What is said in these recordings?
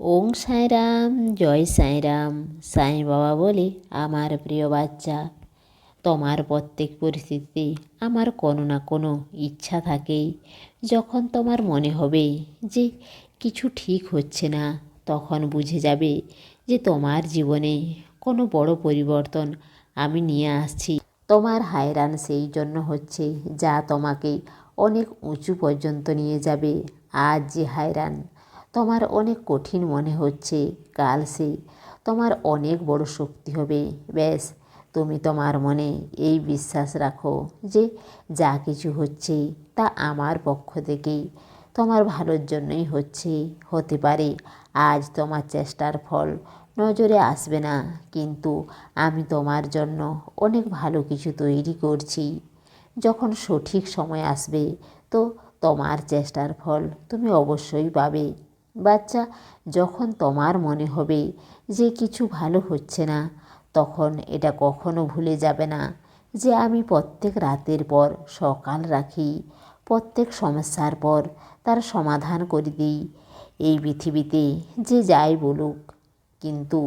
ওং সাঁইরাম জয় সাঁইরাম সাঁই বাবা বলে আমার প্রিয় বাচ্চা। তোমার প্রত্যেক পরিস্থিতিতে আমার কোনো না কোনো ইচ্ছা থাকে যখন তোমার মনে হবে যে কিছু ঠিক হচ্ছে না, তখন বুঝে যাবে যে তোমার জীবনে কোনো বড় পরিবর্তন আমি নিয়ে আসছি। তোমার হায়রান সেই জন্য হচ্ছে যা তোমাকে অনেক উঁচু পর্যন্ত নিয়ে যাবে। আজ যে হায়রান তোমার অনেক কঠিন মনে হচ্ছে, কাল সে তোমার অনেক বড় শক্তি হবে, ব্যাস। তুমি তোমার মনে এই বিশ্বাস রাখো যে যা কিছু হচ্ছে তা আমার পক্ষ থেকেই তোমার ভালোর জন্যই হচ্ছে, হতে পারে। আজ তোমার চেষ্টার ফল নজরে আসবে না, কিন্তু আমি তোমার জন্য অনেক ভালো কিছু তৈরি করছি। যখন সঠিক সময় আসবে তো তোমার চেষ্টার ফল তুমি অবশ্যই পাবে। বাচ্চা, যখন তোমার মনে হবে যে কিছু ভালো হচ্ছে না, তখন এটা কখনো ভুলে যাবে না যে আমি প্রত্যেক রাতের পর সকাল রাখি, প্রত্যেক সমস্যার পর তার সমাধান করে দিই। এই পৃথিবীতে যে যাই বলুক, কিন্তু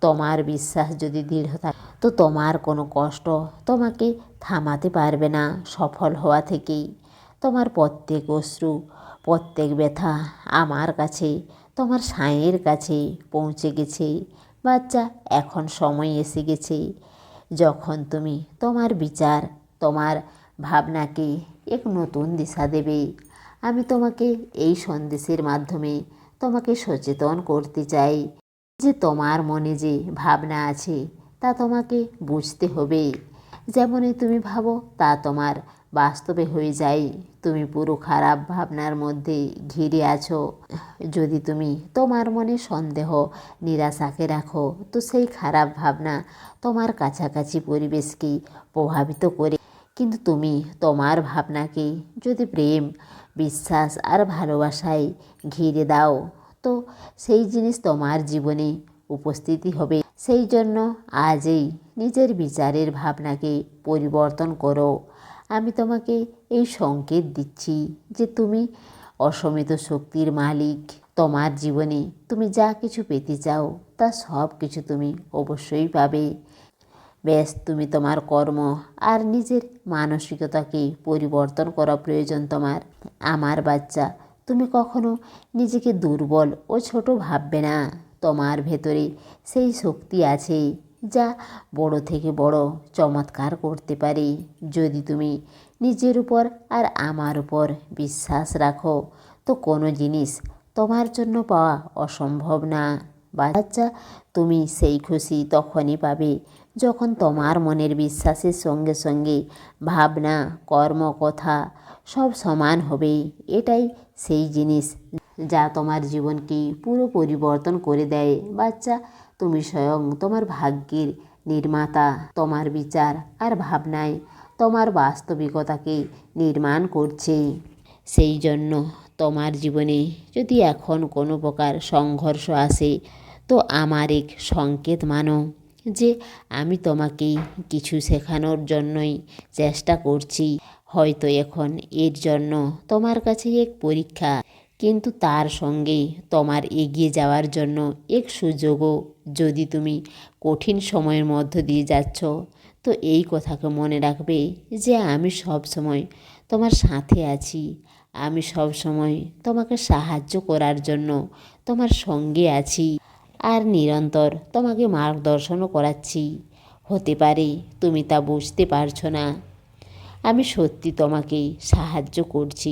তোমার বিশ্বাস যদি দৃঢ় থাকে, তো তোমার কোনো কষ্ট তোমাকে থামাতে পারবে না সফল হওয়া থেকেই। তোমার প্রত্যেক অশ্রু প্রত্যেক ব্যথা আমার কাছে তোমার সাঁয়ের কাছে পৌঁছে গেছে। বাচ্চা, এখন সময় এসে গেছে। যখন তুমি তোমার বিচার, তোমার ভাবনাকে এক নতুন দিশা দেবে, আমি তোমাকে এই সন্দেশের মাধ্যমে তোমাকে সচেতন করতে চাই যে তোমার মনে যে ভাবনা আছে, তা তোমাকে বুঝতে হবে। যেমনই তুমি ভাবো, তা তোমার বাস্তবে হয়ে যায়। তুমি পুরো খারাপ ভাবনার মধ্যে ঘিরে আছো। যদি তুমি তোমার মনে সন্দেহ, নিরাশাকে রাখো, তো সেই খারাপ ভাবনা তোমার কাছাকাছি পরিবেশকে প্রভাবিত করে। কিন্তু তুমি তোমার ভাবনাকে যদি প্রেম, বিশ্বাস আর ভালোবাসায় ঘিরে দাও, তো সেই জিনিস তোমার জীবনে উপস্থিতি হবে। সেই জন্য আজই নিজের বিচারের ভাবনাকে পরিবর্তন করো। আমি তোমাকে এই সংকেত দিচ্ছি যে তুমি অসমিত শক্তির মালিক। তোমার জীবনে তুমি যা কিছু পেতে চাও, তা সব কিছু তুমি অবশ্যই পাবে। ব্যাস, তুমি তোমার কর্ম আর নিজের মানসিকতাকে পরিবর্তন করা প্রয়োজন তোমার। আমার বাচ্চা, তুমি কখনো নিজেকে দুর্বল ও ছোট ভাববে না। তোমার ভেতরে সেই শক্তি আছে। যা বড় থেকে বড় চমৎকার করতে পারে। যদি তুমি নিজের উপর আর আমার উপর বিশ্বাস রাখো, তো কোনো জিনিস তোমার জন্য পাওয়া অসম্ভব না। বাচ্চা, তুমি সেই খুশি তখনই পাবে যখন তোমার মনের বিশ্বাসের সঙ্গে সঙ্গে ভাবনা কর্ম কথা সব সমান হবে এটাই সেই জিনিস যা তোমার জীবনকে পুরো পরিবর্তন করে দেয়। বাচ্চা, তুমি স্বয়ং তোমার ভাগ্যের নির্মাতা, তোমার বিচার আর ভাবনায় তোমার বাস্তবিকতাকে নির্মাণ করছে। সেই জন্য তোমার জীবনে যদি এখন কোনো প্রকার সংঘর্ষ আসে, তো আমার এক সংকেত মানো যে আমি তোমাকে কিছু শেখানোর জন্যই চেষ্টা করছি। হয়তো এখন এর জন্য তোমার কাছে এক পরীক্ষা কিন্তু তার সঙ্গে তোমার এগিয়ে যাওয়ার জন্য এক সুযোগও যদি তুমি কঠিন সময়ের মধ্য দিয়ে যাচ্ছ, তো এই কথাকে মনে রাখবে যে আমি সব সময় তোমার সাথে আছি। আমি সব সময় তোমাকে সাহায্য করার জন্য তোমার সঙ্গে আছি আর নিরন্তর তোমাকে মার্গদর্শনও করাচ্ছি। হতে পারে তুমি তা বুঝতে পারছ না। আমি সত্যি তোমাকে সাহায্য করছি।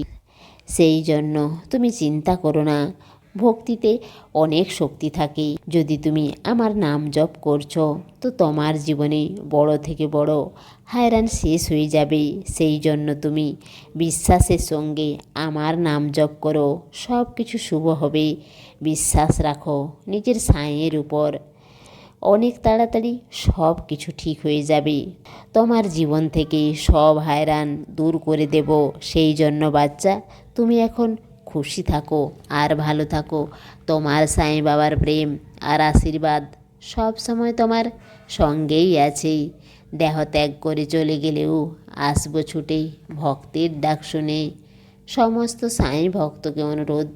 সেই জন্য তুমি চিন্তা করো না। ভক্তিতে অনেক শক্তি থাকে। যদি তুমি আমার নাম জপ করছ, তো তোমার জীবনে বড় থেকে বড় হায়রান শেষ হয়ে যাবে। সেই জন্য তুমি বিশ্বাসের সঙ্গে আমার নাম জপ করো সব কিছু শুভ হবে। বিশ্বাস রাখো, নিজের সাঁয়ের উপর। অনেক তাড়াতাড়ি সব কিছু ঠিক হয়ে যাবে। তোমার জীবন থেকে সব হায়রান দূর করে দেব। সেই জন্য বাচ্চা, তুমি এখন খুশি থাকো আর ভালো থাকো। তোমার সাঁই বাবার প্রেম আর আশীর্বাদ সব সময় তোমার সঙ্গেই আছে। দেহ ত্যাগ করে চলে গেলেও আসব ছুটে ভক্তের ডাক শুনে। সমস্ত সাঁই ভক্তকে অনুরোধ,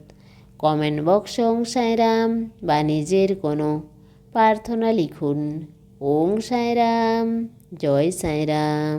কমেন্ট বক্সে ওং সাঁয়রাম বা নিজের কোনো প্রার্থনা লিখুন। ওং সাঁয়রাম জয় সাঁয়রাম